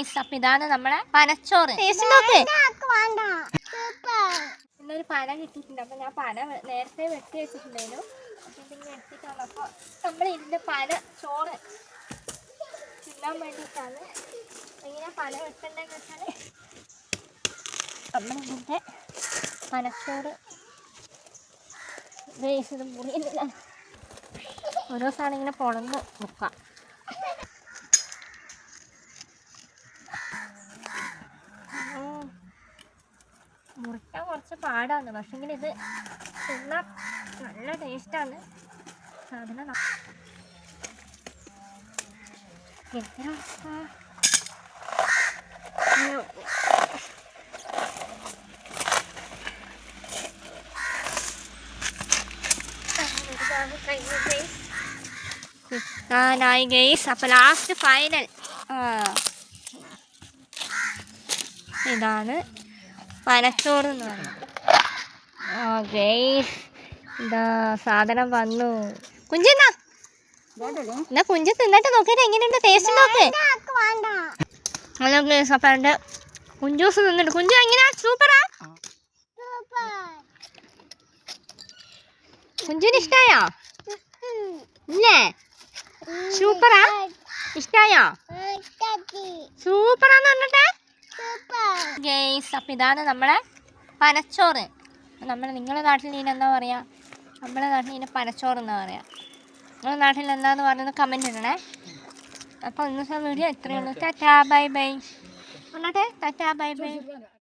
Guys അപ്പൊ ഇതാണ് നമ്മളെ പനച്ചോറ്. നോക്ക്. ഇന്നൊരു പന കിട്ടിയിട്ടുണ്ട്. അപ്പൊ ഞാൻ പന നേരത്തെ വെട്ടി വെച്ചിട്ടുണ്ടായിരുന്നു. അപ്പൊ ഇതിങ്ങനെ എടുത്തിട്ടാണ് അപ്പോൾ നമ്മൾ ഇതിന്റെ പന ചോറ് തിന്നാൻ വേണ്ടിയിട്ടാണ്. എങ്ങനെ പന വെട്ടണ്ടെന്ന് വെച്ചാൽ നമ്മളിതിന്റെ പനച്ചോറ് ഇത് മുറിയുന്നില്ല ഓരോ സാധനം ഇങ്ങനെ പൊളന്ന് മുക്കാം മുറിക്കാൻ കുറച്ച് പാടാണ്. ഇങ്ങനെ ഇത് തിന്നാൻ നല്ല ടേസ്റ്റാണ്. സാധനം ായി ഗെയ്സ് അപ്പൊ ലാസ്റ്റ് ഫൈനൽ. ഇതാണ് പനച്ചോറ് എന്ന് പറയുന്നത് ഓ ഇതാ സാധനം വന്നു. കുഞ്ചെന്നാ എന്നാ കുഞ്ച് തിന്നിട്ട് നോക്കിയിട്ട് എങ്ങനെയുണ്ട്? ടേസ്റ്റ് നോക്ക് ഹലോ ഗെയ്സ് അപ്പം എന്റെ കുഞ്ചൂസ് തിന്നിട്ട് കുഞ്ചു എങ്ങനെയാ? സൂപ്പറാ കുഞ്ചുവിന് ഇഷ്ടായോ? ഇല്ലേ? സൂപ്പറാ ഇഷ്ടായോ? സൂപ്പറാന്ന് പറഞ്ഞിട്ടേ? ഗെയ്സ് അപ്പം ഇതാണ് നമ്മളെ പനച്ചോറ്. നമ്മുടെ നിങ്ങളുടെ നാട്ടിൽ ഇതിന് എന്താ പറയുക നമ്മുടെ നാട്ടിൽ ഇതിന് പനച്ചോറ് എന്നാ പറയുക നിങ്ങളുടെ നാട്ടിൽ എന്താന്ന് പറയുന്നത് കമന്റ് ഇടണേ. അപ്പോൾ ഇന്നത്തെ വീഡിയോ ഇത്രയേ ഉള്ളൂ. Tata bye bye. പറഞ്ഞോട്ടെ ടാറ്റാ ബൈ ബൈ.